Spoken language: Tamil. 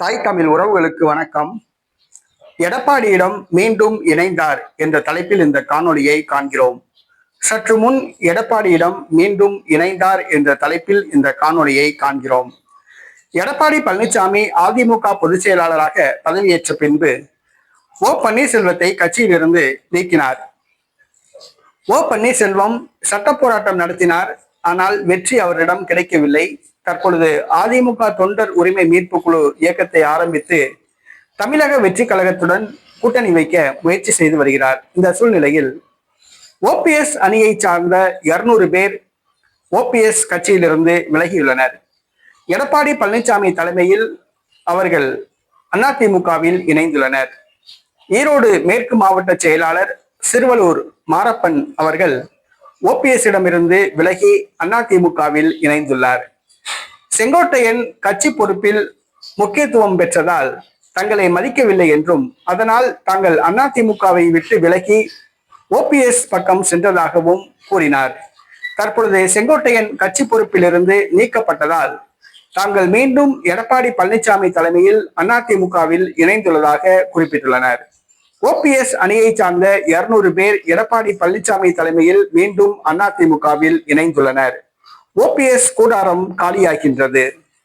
தாய் தமிழ் உறவுகளுக்கு வணக்கம். எடப்பாடியிடம் மீண்டும் இணைந்தார் என்ற தலைப்பில் இந்த காணொலியை காண்கிறோம். சற்று முன் எடப்பாடியிடம் மீண்டும் இணைந்தார் என்ற தலைப்பில் இந்த காணொலியை காண்கிறோம். எடப்பாடி பழனிசாமி அதிமுக பொதுச் செயலாளராக பதவியேற்ற பின்பு ஓ பன்னீர்செல்வத்தை கட்சியிலிருந்து நீக்கினார். ஓ பன்னீர்செல்வம் சட்ட போராட்டம் நடத்தினார் ஆனால் வெற்றி அவரிடம் கிடைக்கவில்லை. தற்பொழுது அதிமுக தொண்டர் உரிமை மீட்பு குழு இயக்கத்தை ஆரம்பித்து தமிழக வெற்றி கழகத்துடன் கூட்டணி வைக்க முயற்சி செய்து வருகிறார். இந்த சூழ்நிலையில் ஓபிஎஸ் அணியை சார்ந்த இருநூறு பேர் ஓபிஎஸ் கட்சியிலிருந்து விலகியுள்ளனர். எடப்பாடி பழனிசாமி தலைமையில் அவர்கள் அதிமுகவில் இணைந்துள்ளனர். ஈரோடு மேற்கு மாவட்ட செயலாளர் சிறுவலூர் மாரப்பன் அவர்கள் ஓபிஎஸ் இடமிருந்து விலகி அதிமுகவில் இணைந்துள்ளார். செங்கோட்டையன் கட்சி பொறுப்பில் முக்கியத்துவம் பெற்றதால் தங்களை மதிக்கவில்லை என்றும் அதனால் தாங்கள் அதிமுகவை விட்டு விலகி ஓபிஎஸ் பக்கம் சென்றதாகவும் கூறினார். தற்பொழுது செங்கோட்டையன் கட்சி பொறுப்பிலிருந்து நீக்கப்பட்டதால் தாங்கள் மீண்டும் எடப்பாடி பழனிசாமி தலைமையில் அதிமுகவில் இணைந்துள்ளதாக குறிப்பிட்டுள்ளனர். ஓபிஎஸ் அணியை சார்ந்த இருநூறு பேர் எடப்பாடி பழனிசாமி தலைமையில் மீண்டும் அதிமுகவில் இணைந்துள்ளனர். ஓபிஎஸ் கூடாரம் காலியாகின்றது.